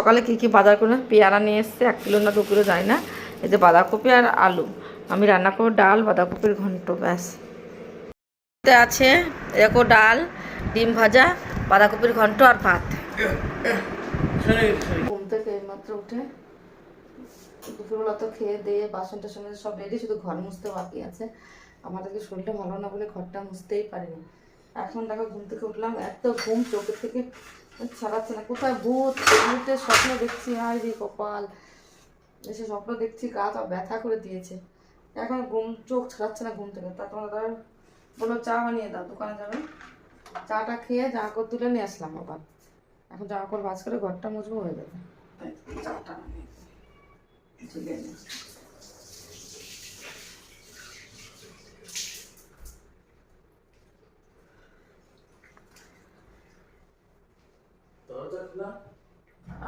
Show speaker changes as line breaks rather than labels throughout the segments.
সকালে কি কি বাজার করে পেয়ারা নিয়ে এসছে? এক কিলো না দু কিলো জানি না। এই যে বাঁধাকপি আর আলু। আমি রান্না করব ডাল, বাঁধাকপির ঘন্ট, ব্যাস। আছে দেখো ডাল, ডিম ভাজা, বাঁধাকপির ঘন্ট আর ভাত। ঘুম থেকে এইমাত্র উঠে দুপুরবেলা তো খেয়ে দিয়ে বাসন টাসন সব রেডি, শুধু ঘর মুছতে বাকি আছে। আমাদেরকে শরীরটা ভালো না বলে ঘরটা মুছতেই পারিনি। এখন দেখো ঘুম থেকে উঠলাম, এত ঘুম, চোখের থেকে ছাড়াচ্ছে না, কোথায় ভূত? ভূতের স্বপ্ন দেখছি হাই রে কপাল। এসে স্বপ্ন দেখছি, গা তা ব্যথা করে দিয়েছে। এখন ঘুম, চোখ ছাড়াচ্ছে না ঘুম থেকে। তা তোমার দাদা বলল, চা বানিয়ে দাও, দোকানে যাবে। চাটা খেয়ে জামা কাপড় তুলে নিয়ে আসলাম আবার। এখন জামা কাপড় ভাজ করে ঘরটা মুছবো হয়ে যাবে। চাটা বানিয়ে দিই।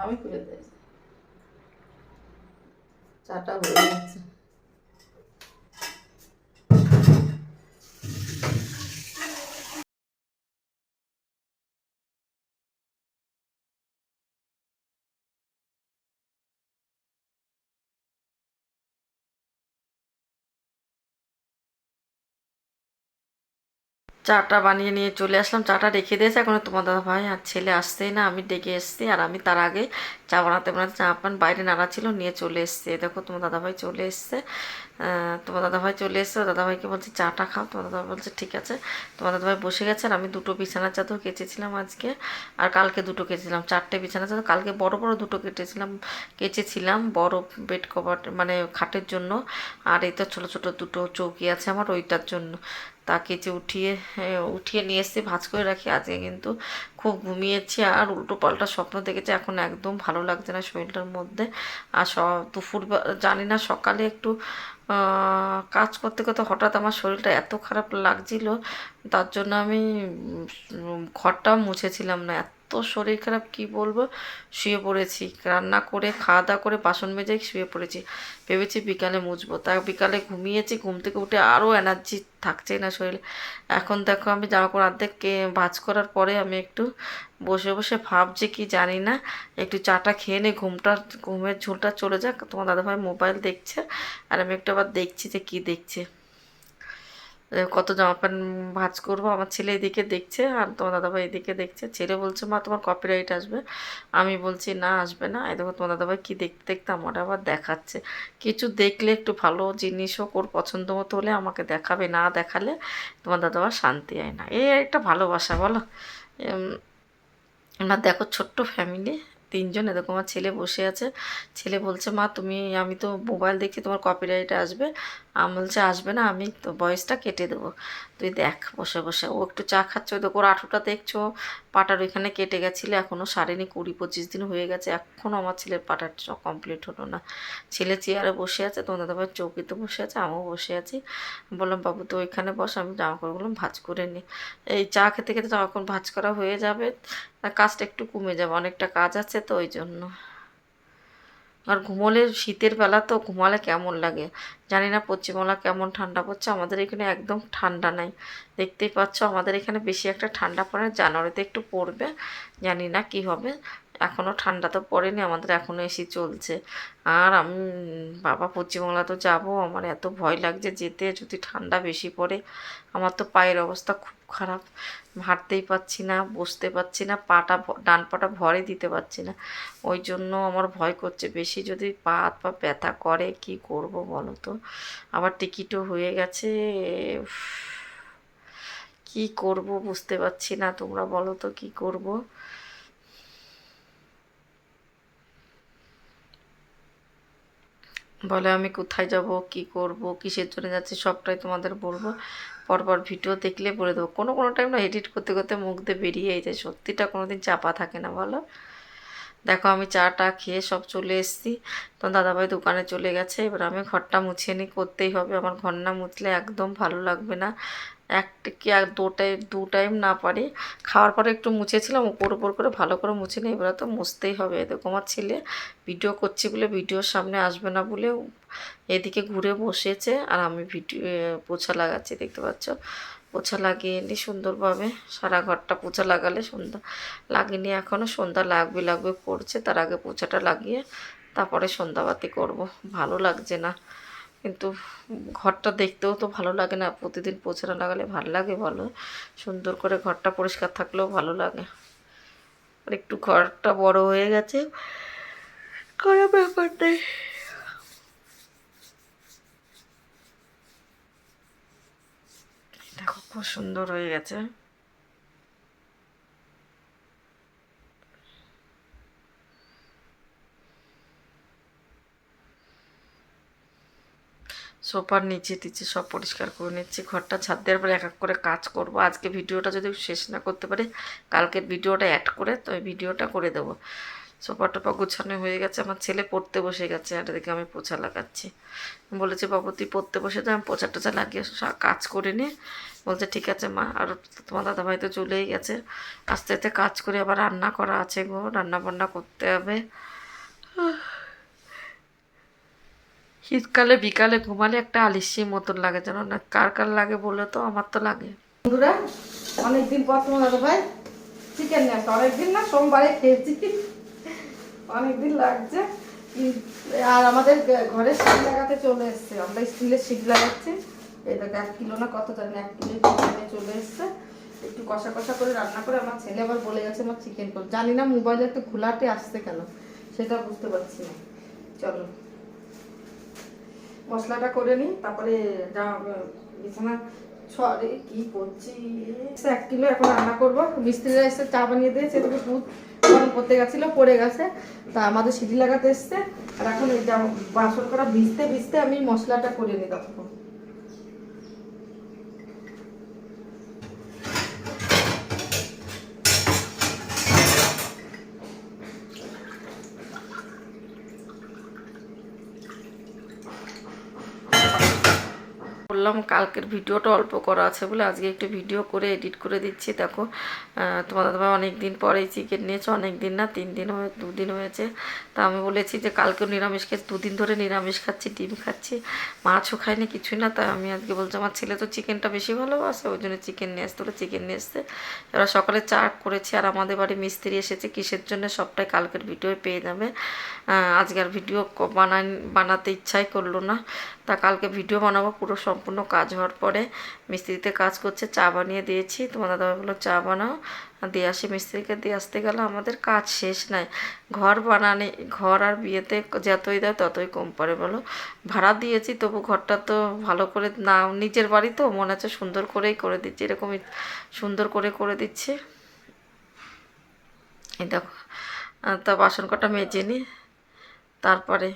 আমি খুলে দিয়েছি চাটা হয়ে যাচ্ছে চাটা বানিয়ে নিয়ে চলে আসলাম। চাটা রেখে দিয়েছে। এখন তোমার দাদা ভাই আর ছেলে আসতেই না। আমি ডেকে এসছি আর আমি তার আগে চা বানাতে বানাতে চা পান বাইরে নাড়া ছিল নিয়ে চলে এসছে। দেখো তোমার দাদা ভাই চলে এসছে। তোমার দাদা ভাই চলে এসছে। দাদা ভাইকে বলছে চাটা খাও। তোমার দাদা বলছে, ঠিক আছে। তোমার দাদা ভাই বসে গেছে আর আমি দুটো বিছানার চাদর কেচেছিলাম আজকে। আর কালকে দুটো কেচেছিলাম। চারটে বিছানার চাদর। কালকে বড় বড় দুটো কেটেছিলাম, কেচেছিলাম বড় বেড কভার মানে খাটের জন্য। আর এই তো ছোটো ছোটো দুটো চৌকি আছে আমার, ওইটার জন্য। তা যে উঠিয়ে হ্যাঁ, উঠিয়ে নিয়ে এসে ভাজ করে রাখি। আজকে কিন্তু খুব ঘুমিয়েছি আর উল্টো পাল্টা স্বপ্ন দেখেছি। এখন একদম ভালো লাগছে না শরীরটার মধ্যে। আর দুপুর জানি না সকালে একটু কাজ করতে করতে হঠাৎ আমার শরীরটা এত খারাপ লাগছিল তার জন্য আমি উম, ঘরটাও মুছেছিলাম না। এত শরীর খারাপ কি বলব? শুয়ে পড়েছি। রান্না করে খাওয়া দাওয়া করে বাসন মেজে শুয়ে পড়েছি। ভেবেছি বিকালে মুছবো। তা বিকালে ঘুমিয়েছি ঘুম থেকে উঠে আরও এনার্জি থাকছেই না শরীরে। এখন দেখো আমি জামা কাপড় অর্ধেক ভাঁজ করার পরে আমি একটু বসে বসে ভাবছি কি জানি না। একটু চাটা খেয়ে নিই, ঘুমটা, ঘুমের ঝুলটা চলে যাক। তোমার দাদাভাই মোবাইল দেখছে আর আমি একটু আবার দেখছি যে কি দেখছে। কত জামা প্যান্ট ভাঁজ করব, আমার ছেলে এদিকে দেখছে আর তোমার দাদাভাই এদিকে দেখছে। ছেলে বলছে, মা, তোমার কপিরাইট আসবে। আমি বলছি, না, আসবে না। এই দেখো, তোমার দাদাভাই কী দেখতে দেখতে আমার আবার দেখাচ্ছে। কিছু দেখলে একটু ভালো জিনিস হোক ওর পছন্দ মতো হলে আমাকে দেখাবে, না দেখালে তোমার দাদাভাই শান্তি হয় না। এই একটা ভালোবাসা বলো। আমার দেখো ছোট্ট ফ্যামিলি তিনজন, এরকম আমার ছেলে বসে আছে। ছেলে বলছে, মা, তুমি, আমি তো মোবাইল দেখি তোমার কপিরাইট আসবে। আমি বলছে, আসবে না, আমি তো বয়সটা কেটে দেবো। তুই দেখ, বসে বসে। ও একটু চা খাচ্ছে, ওই দেখো আঠুটা দেখছ, পাটার ওইখানে কেটে গেছিল এখনও সারেনি, কুড়ি পঁচিশ দিন হয়ে গেছে এখনও আমার ছেলের পাটার কমপ্লিট হলো না। ছেলে চেয়ারে বসে আছে, তোমার দাদাভাই চৌকিতে বসে আছে, আমিও বসে আছি। বললাম, বাবু তো ওইখানে বস, আমি জামা কাপড়গুলো ভাঁজ করে নিই এই চা খেতে খেতে কাপড় ভাঁজ করা হয়ে যাবে কাজটা একটু কমে যাবে, অনেকটা কাজ আছে তো, ওই জন্য। আর ঘুমোলে শীতের বেলা তো ঘুমালে কেমন লাগে? জানি না পশ্চিমবাংলা কেমন ঠান্ডা পড়ছে, আমাদের এখানে একদম ঠান্ডা নাই। দেখতেই পাচ্ছ, আমাদের এখানে বেশি একটা ঠান্ডা পড়ে জানুয়ারিতে একটু পড়বে, জানি না কি হবে। এখনও ঠান্ডা তো পড়েনি, আমাদের এখনও এসি চলছে। আর আমি, বাবা, পশ্চিমবাংলা তো যাব, আমার এত ভয় লাগছে যেতে, যদি ঠান্ডা বেশি পড়ে, আমার তো পায়ের অবস্থা খুব খারাপ। হাঁটতেই পারছি না, বসতে পারছি না, পাটা ডান পাটা ভরে দিতে পারছি না। ওই জন্য আমার ভয় করছে বেশি, যদি পা হাত পা ব্যথা করে, কি করব বলো তো? আবার টিকিটও হয়ে গেছে কি করব বুঝতে পারছি না, তোমরা বলো তো কি করব? বলে, আমি কোথায় যাব? কি করব? কিসের জন্য যাচ্ছি? সবটাই তোমাদের বলব। পরপর ভিডিও দেখলে বলে দেবো। কোনো কোনো টাইম না এডিট করতে করতে মুখ দিয়ে বেরিয়েই যায়। সত্যিটা কোনো দিন চাপা থাকে না, বলো? দেখো, আমি চাটা খেয়ে সব চলে এসেছি। তো দাদাভাই দোকানে চলে গেছে। এবার আমি ঘরটা মুছিয়ে নিই। করতেই হবে। আমার ঘর না মুছলে একদম ভালো লাগবে না। একটা কি আর দু টাইম দু টাইম না পারি। খাওয়ার পরে একটু মুছেছিলাম, উপর উপর করে ভালো করে মুছে নিই। এবার তো মুছতেই হবে। দেখো আমার ছেলে ভিডিও করছি বলে ভিডিওর সামনে আসবে না বলে এদিকে ঘুরে বসেছে আর আমি ভিডিও পোছা লাগাচ্ছি, দেখতে পাচ্ছ? পোছা লাগিয়ে নি সুন্দরভাবে সারা ঘরটা পোছা লাগালে সন্ধ্যা লাগিয়ে এখনও সন্ধ্যা লাগবে লাগবে পড়ছে তার আগে পোছাটা লাগিয়ে তারপরে সন্ধ্যাবাতি করব। ভালো লাগছে না। কিন্তু ঘরটা দেখতেও তো ভালো লাগে না। প্রতিদিন না লাগালে ভালো লাগে বলো। সুন্দর করে ঘরটা পরিষ্কার থাকলেও ভালো লাগে। আর একটু ঘরটা বড় হয়ে গেছে। কোনো ব্যাপার নেই। দেখো, খুব সুন্দর হয়ে গেছে। সোফার নিচে টিচে সব পরিষ্কার করে নিচ্ছি, ঘরটা ছাদ দেওয়ার পরে এক এক করে কাজ করব। আজকে ভিডিওটা যদি শেষ না করতে পারি, কালকের ভিডিওটা অ্যাড করে তো ওই ভিডিওটা করে দেবো। সোফা টোপা গুছানো হয়ে গেছে, আমার ছেলে পড়তে বসে গেছে, আর এদিকে আমি পোছা লাগাচ্ছি। বলেছে, বাবু, তুই পড়তে বসে যা, আমি পোছা টোছা লাগিয়ে কাজ করে নে। বলছে, ঠিক আছে মা। আর তোমার দাদাভাই তো চলেই গেছে। আস্তে আস্তে কাজ করে আবার রান্না করা আছে গো রান্না বান্না করতে হবে। শীতকালে, বিকালে ঘুমালে একটা আলিসি মতন লাগে, জানো না? কার কার লাগে বলে তো? আমার তো লাগে।
বন্ধুরা, অনেকদিন পর তোমার দাদা ভাই চিকেন নিয়ে আসছে অনেকদিন না, সোমবারে খেয়েছি। অনেকদিন লাগছে। আর আমাদের ঘরে সিট লাগাতে চলে এসছে। আমরা স্টিলের সিট লাগাচ্ছি। দেখো, এক কিলো না কত জানি, এক কিলো চিকেনে চলে এসছে। একটু কষা কষা করে রান্না করে আমার ছেলে আবার বলে গেছে, আমার চিকেন করো। জানি না, মোবাইলে একটু ঘোলাটে আসছে কেন, সেটা বুঝতে পারছি না। চলো। মশলাটা করে নিই, তারপরে যা, বিছানা সরে কি করছি? এক কিলো এখন রান্না করব। মিস্ত্রিরা এসে চা বানিয়ে দিয়েছে, এদিকে দুধ গরম করতে গেছিল, পড়ে গেছে। তা আমাদের সিটি লাগাতে এসছে। আর এখন এই বাসন করা, ভিজতে ভিজতে আমি মশলাটা করে নিই তখন
বললাম কালকের ভিডিওটা অল্প করা আছে বলে আজকে একটু ভিডিও করে এডিট করে দিচ্ছি। দেখো আহ, তোমার অনেক দিন পরেই চিকেন নিয়েছে অনেক দিন না তিন দিন হয়ে দুদিন হয়েছে। তা আমি বলেছি যে কালকেও নিরামিষ খেয়েছি দুদিন ধরে নিরামিষ খাচ্ছি ডিম খাচ্ছি মাছও খাইনি কিছুই না। তাই আমি আজকে বলছি আমার ছেলে তো চিকেনটা বেশি ভালোবাসে ওই জন্য চিকেন নিয়ে আসতে চিকেন নিয়ে আসতে। এবার সকালে চা করেছি আর আমাদের বাড়ি মিস্ত্রি এসেছে কিসের জন্য সবটাই কালকের ভিডিও পেয়ে যাবে। আহ, আজকে আর ভিডিও বানান বানাতে ইচ্ছাই করল না। তা কালকে ভিডিও বানাবো পুরো সম্পূর্ণ কাজ হওয়ার পরে মিস্ত্রিতে কাজ করছে, চা বানিয়ে দিয়েছি। তোমার দাদা বলল, চা বানাও। দিয়ে আসি মিস্ত্রিকে, দিয়ে আসতে গেলে, আমাদের কাজ শেষ নাই। ঘর বানানে, ঘর আর বিয়েতে যতই দেয় ততই কম পড়ে বলো। ভাড়া দিয়েছি, তবু ঘরটা তো ভালো করে না, নিজের বাড়ি তো, মনে হচ্ছে সুন্দর করেই করে দিচ্ছি, এরকমই সুন্দর করে করে দিচ্ছে। এই দেখো তা বাসন কটা মেজে নিই তারপরে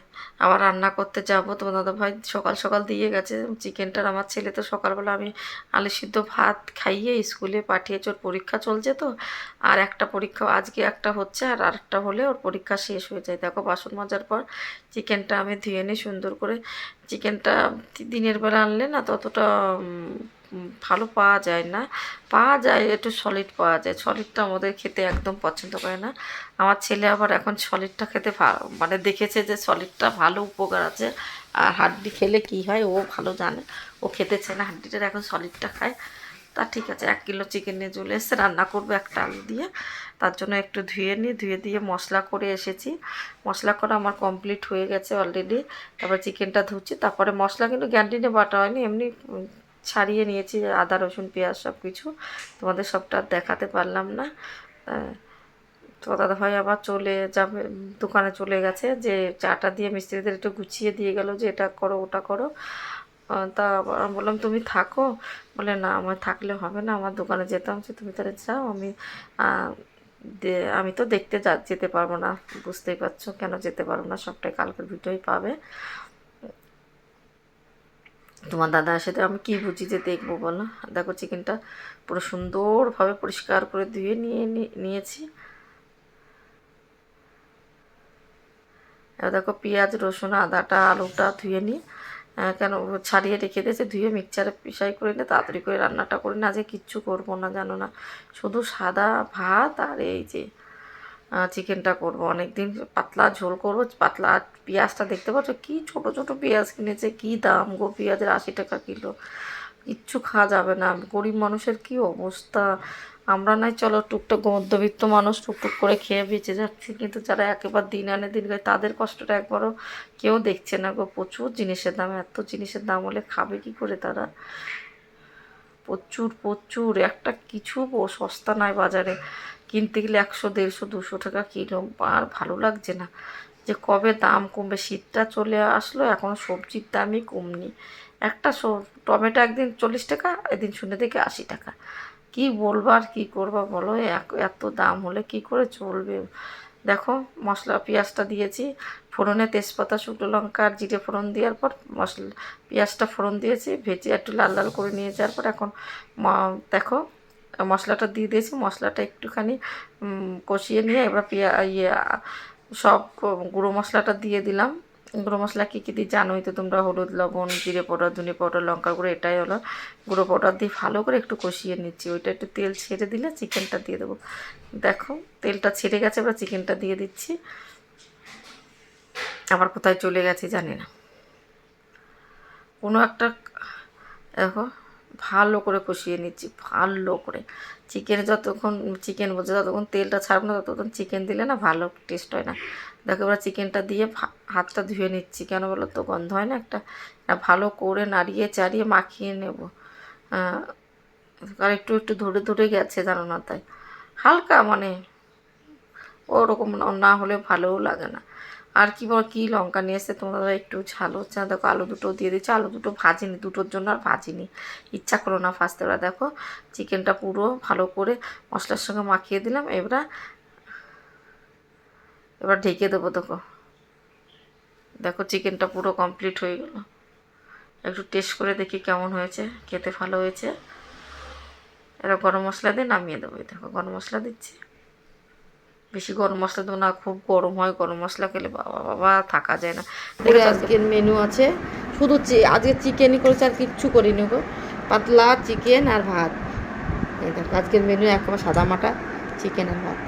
আবার রান্না করতে যাব। তোমার দাদা ভাই সকাল সকাল দিয়ে গেছে। চিকেনটার আমার ছেলে তো সকালবেলা আমি আলু সিদ্ধ ভাত খাইয়ে স্কুলে পাঠিয়েছে ওর পরীক্ষা চলছে তো। আর একটা পরীক্ষা আজকে একটা হচ্ছে আর আরেকটা হলে ওর পরীক্ষা শেষ হয়ে যায়। দেখো বাসন মাজার পর চিকেনটা আমি ধুয়ে নিই সুন্দর করে। চিকেনটা দিনের বেলা আনলে না ততটা ভালো পাওয়া যায় না। পাওয়া যায়, একটু সলিড পাওয়া যায়। সলিডটা আমাদের খেতে একদম পছন্দ করে না। আমার ছেলে আবার এখন সলিডটা খেতে মানে দেখেছে যে সলিডটা ভালো উপকার আছে। আর হাড্ডি খেলে কি হয়, ও ভালো জানে। ও খেতে চায় না হাড্ডিটার এখন সলিডটা খায়। তা ঠিক আছে, এক কিলো চিকেন নিয়ে চলে এসেছে, রান্না করব একটা আলু দিয়ে। তার জন্য একটু ধুয়ে নিই, ধুয়ে দিয়ে মশলা করে এসেছি। মশলা করা আমার কমপ্লিট হয়ে গেছে অলরেডি তারপর চিকেনটা ধুচ্ছি, তারপরে মশলা কিন্তু ক্যান্টিনে বাটা হয়নি, এমনি ছাড়িয়ে নিয়েছি, আদা, রসুন, পেঁয়াজ সব কিছু তোমাদের সবটা দেখাতে পারলাম না। তো দাদা ভাই আবার চলে যাবে, দোকানে চলে গেছে যে চাটা দিয়ে মিস্ত্রিদের একটু গুছিয়ে দিয়ে গেল যে এটা করো, ওটা করো। তা বললাম, তুমি থাকো? বলে, না, আমার থাকলে হবে না, আমার দোকানে যেতাম যে তুমি তাহলে যাও, আমি আমি তো দেখতে যেতে পারব না, বুঝতেই পারছ, কেন যেতে পারব না, সবটাই কালকের ভিডিওই পাবে। তোমার দাদা সাথে আমি কি বুঝি যে দেখব বলো? দেখো চিকেনটা পুরো সুন্দরভাবে পরিষ্কার করে ধুয়ে নিয়ে নিয়েছি। এবার দেখো পেঁয়াজ, রসুন, আদাটা, আলুটা ধুয়ে নিই কেন ছাড়িয়ে রেখে দিয়েছে, ধুয়ে মিক্সচারে পিসাই করে নিয়ে তাড়াতাড়ি করে রান্নাটা করে। না আজকে কিচ্ছু করব না, জানো না। শুধু সাদা ভাত আর এই যে চিকেনটা করব। অনেকদিন পাতলা ঝোল করব। পাতলা পেঁয়াজটা দেখতে পাচ্ছ? কি ছোট ছোট পেঁয়াজ কিনেছে। কি দাম গো পেঁয়াজের আশি টাকা কিলো? কিচ্ছু খাওয়া যাবে না। গরিব মানুষের কি অবস্থা? আমরা নাই চলো টুকটাক মধ্যবিত্ত মানুষ টুকটুক করে খেয়ে বেঁচে যাচ্ছি। কিন্তু যারা একেবারে দিন আনে দিন খায়, তাদের কষ্টটা একবারও কেউ দেখছে না গো। প্রচুর জিনিসের দাম। এত জিনিসের দাম হলে খাবে কি করে তারা? প্রচুর প্রচুর। একটা কিছু সস্তা নয় বাজারে। কিনতে গেলে একশো, দেড়শো, দুশো টাকা কিলো আর ভালো লাগছে না। যে কবে দাম কমবে? শীতটা চলে আসলো এখনও সবজির দামই কমনি। একটা টমেটো একদিন চল্লিশ টাকা, এদিন শুনে দেখে আশি টাকা। কি বলব আর কী করবা বলো? এত দাম হলে কি করে চলবে? দেখো, মশলা, পেঁয়াজটা দিয়েছি, ফোড়নে তেজপাতা, শুকনো লঙ্কা আর জিরে ফোড়ন দেওয়ার পর মশলা, পেঁয়াজটা ফোড়ন দিয়েছি, ভেজে একটু লাল লাল করে নিয়ে যাওয়ার পর এখন দেখো মশলাটা দিয়ে দিয়েছি। মশলাটা একটুখানি কষিয়ে নিয়ে এবার পেঁয়া ইয়ে সব গুঁড়ো মশলাটা দিয়ে দিলাম। গুঁড়ো মশলা কী কী দিই জানোই তো তোমরা, হলুদ, লবণ, জিরে পাউডার, ধনে পাউডার, লঙ্কা গুঁড়ো, এটাই হলো। গুঁড়ো পাউডার দিয়ে ভালো করে একটু কষিয়ে নিচ্ছি। ওইটা একটু তেল ছেড়ে দিলে চিকেনটা দিয়ে দেবো। দেখো, তেলটা ছেড়ে গেছে, এবার চিকেনটা দিয়ে দিচ্ছি। আবার কোথায় চলে গেছে জানি না। কোনো একটা, দেখো ভালো করে কষিয়ে নিচ্ছি, ভালো করে। চিকেনে যতক্ষণ চিকেন বলছে যতক্ষণ তেলটা ছাড়বে না, ততক্ষণ চিকেন দিলে না ভালো টেস্ট হয় না। দেখো এবার চিকেনটা দিয়ে হাতটা ধুয়ে নিচ্ছি। কেন বলো তো? গন্ধ হয় না একটা? ভালো করে নাড়িয়ে চাড়িয়ে মাখিয়ে নেব। আর একটু একটু ধরে ধরে গেছে জানো না তাই। হালকা মানে ওরকম না হলে ভালোও লাগে না। আর কি বল, কী লঙ্কা নিয়ে এসে তোমরা একটু ঝাল হচ্ছে না দেখো, আলু দুটো দিয়ে দিচ্ছি। আলু দুটো ভাজিনি, দুটোর জন্য আর ভাজিনি। ইচ্ছা করো না ফার্স্টে ওরা দেখো, চিকেনটা পুরো ভালো করে মশলার সঙ্গে মাখিয়ে দিলাম। এবার এবার ঢেকে দেবো, দেখো। দেখো, চিকেনটা পুরো কমপ্লিট হয়ে গেল। একটু টেস্ট করে দেখি কেমন হয়েছে, খেতে ভালো হয়েছে। এবার গরম মশলা দিয়ে নামিয়ে দেবো দেখো, গরম মশলা দিচ্ছি। বেশি গরম মশলা দেবো না খুব গরম হয় গরম মশলা খেলে বাবা বাবা থাকা যায় না।
আজকের মেনু আছে। শুধু আজকে চিকেনই করেছে আর কিচ্ছু করিনি গো। পাতলা চিকেন আর ভাত। আজকের মেনু একবার সাদা মাটা চিকেন আর ভাত।